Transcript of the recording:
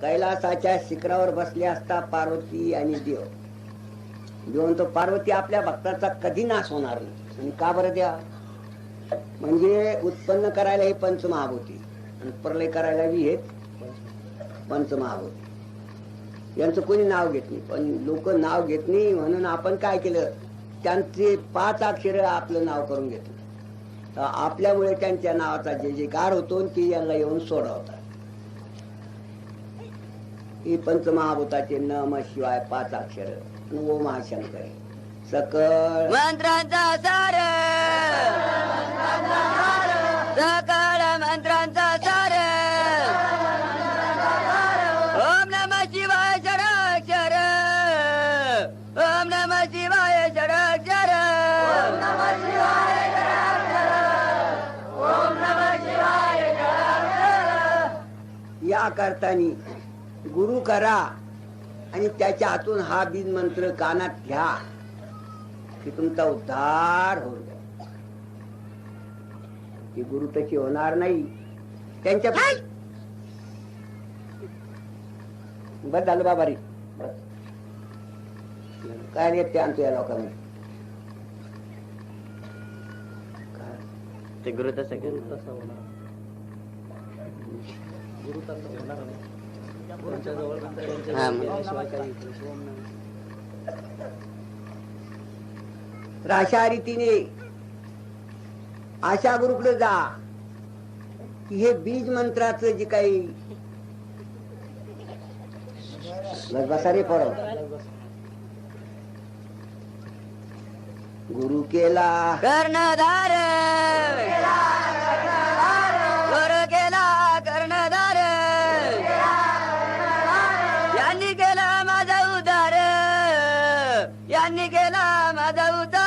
कैलासाच्या शिखरावर बसले असता पार्वती आणि देव. देऊन तो पार्वती आपल्या भक्ताचा कधी नाश होणार नाही. आणि का बरं द्या म्हणजे उत्पन्न करायला हे पंचमहाभूती. आणि प्रलय करायला बी हेच पंचमहाभूती. यांचं कोणी नाव घेत नाही. पण लोक नाव घेत नाही म्हणून आपण काय केलं? त्यांचे पाच अक्षर आपलं नाव करून घेतलं. तर आपल्यामुळे त्यांच्या नावाचा जे जे गार होतो ते यांना येऊन सोडवतात. ही पंचमहाभूताचे नम शिवाय पाच अक्षर. आणि ओम हा शंकर सकळ. मंत्रांचा सार. सकळ मंत्रांचा सार. ओम नम शिवाय षडाक्षर ओम नम शिवाय षडाक्षर या करतानी गुरु करा आणि त्याच्या हातून हा बीज मंत्र कानात घ्या की तुमचा उद्धार होईल ती गुरु तशी होणार नाही. त्यांच्या बस झालं बाबा रे. काय नाही ते आणतो या लोकांना. ते गुरु तसं हा तर अशा रीतीने अशा गुरुकडे जा की हे बीज मंत्राचं जे काही बसारे बसा गुरु केला. कर्णधार! यांनी केला माझा उद्धार